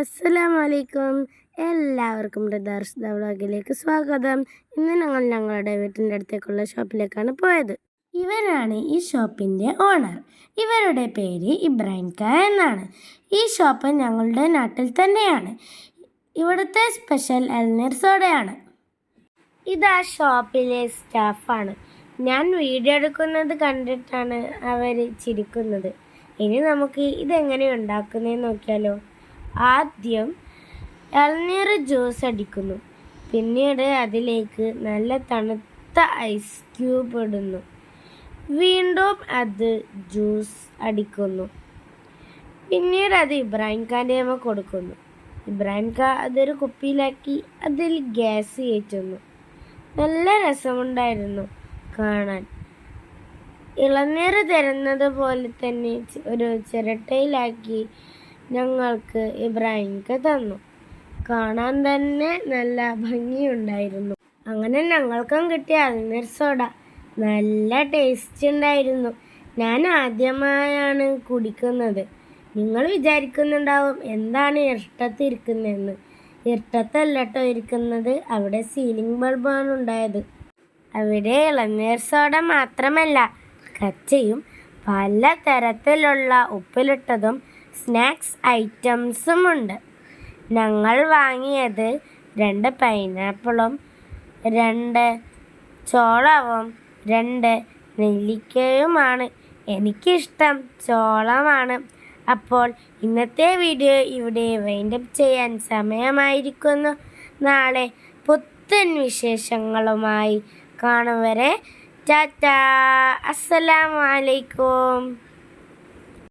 അസ്സലാമു അലൈക്കും എല്ലാവർക്കും ബ്രദർസ് ദ വ്ളോഗിലേക്ക് സ്വാഗതം. ഇന്ന് ഞങ്ങൾ ഞങ്ങളുടെ വീട്ടിന്റെ അടുത്തേക്കുള്ള ഷോപ്പിലേക്കാണ് പോയത്. ഇവരാണ് ഈ ഷോപ്പിന്റെ ഓണർ. ഇവരുടെ പേര് ഇബ്രാഹിം ക എന്നാണ്. ഈ ഷോപ്പ് ഞങ്ങളുടെ നാട്ടിൽ തന്നെയാണ്. ഇവിടുത്തെ സ്പെഷ്യൽ എൽനീർ സോഡയാണ്. ഇതാ ഷോപ്പിലെ സ്റ്റാഫാണ്. ഞാൻ വീഡിയോ എടുക്കുന്നത് കണ്ടിട്ടാണ് അവർ ചിരിക്കുന്നത്. ഇനി നമുക്ക് ഇതെങ്ങനെ ഉണ്ടാക്കുന്നതെന്ന് നോക്കിയാലോ. ആദ്യം ഇളനീർ ജ്യൂസ് അടിക്കുന്നു. പിന്നീട് അതിലേക്ക് നല്ല തണുത്ത ഐസ് ക്യൂബ് ഇടുന്നു. വീണ്ടും അത് ജ്യൂസ് അടിക്കുന്നു. പിന്നീട് അത് ഇബ്രാഹിം ഖാന്റെ അമ്മ കൊടുക്കുന്നു. ഇബ്രാഹിം ഖാൻ അതൊരു കുപ്പിയിലാക്കി അതിൽ ഗ്യാസ് കയറ്റുന്നു നല്ല രസമുണ്ടായിരുന്നു കാണാൻ. ഇളനീർ തരുന്നത് പോലെ തന്നെ ഒരു ചിരട്ടയിലാക്കി ഞങ്ങൾക്ക് ഇബ്രാഹിംക്ക് തന്നു. കാണാൻ തന്നെ നല്ല ഭംഗിയുണ്ടായിരുന്നു. അങ്ങനെ ഞങ്ങൾക്കും കിട്ടിയ അൽമിർ സോഡ. നല്ല ടേസ്റ്റ് ഉണ്ടായിരുന്നു. ഞാൻ ആദ്യമായാണ് കുടിക്കുന്നത്. നിങ്ങൾ വിചാരിക്കുന്നുണ്ടാവും എന്താണ് ഇരട്ടത്ത് ഇരിക്കുന്നതെന്ന്. ഇഷ്ടത്തല്ല കേട്ടോ ഇരിക്കുന്നത്. അവിടെ സീലിംഗ് ബൾബാണ് ഉണ്ടായത്. അവിടെ ഇളനീർ സോഡ മാത്രമല്ല കച്ചയും പല തരത്തിലുള്ള ഉപ്പിലിട്ടതും സ്നാക്സ് ഐറ്റംസും ഉണ്ട് ഞങ്ങൾ വാങ്ങിയത് രണ്ട് പൈനാപ്പിളും രണ്ട് ചോളവും രണ്ട് നെല്ലിക്കയുമാണ്. എനിക്കിഷ്ടം ചോളമാണ്. അപ്പോൾ ഇന്നത്തെ വീഡിയോ ഇവിടെ വൈൻഡപ്പ് ചെയ്യാൻ സമയമായിരിക്കുന്നു. നാളെ പുത്തൻ വിശേഷങ്ങളുമായി കാണും വരെ. ടാറ്റാ. അസ്സലാമു അലൈക്കും.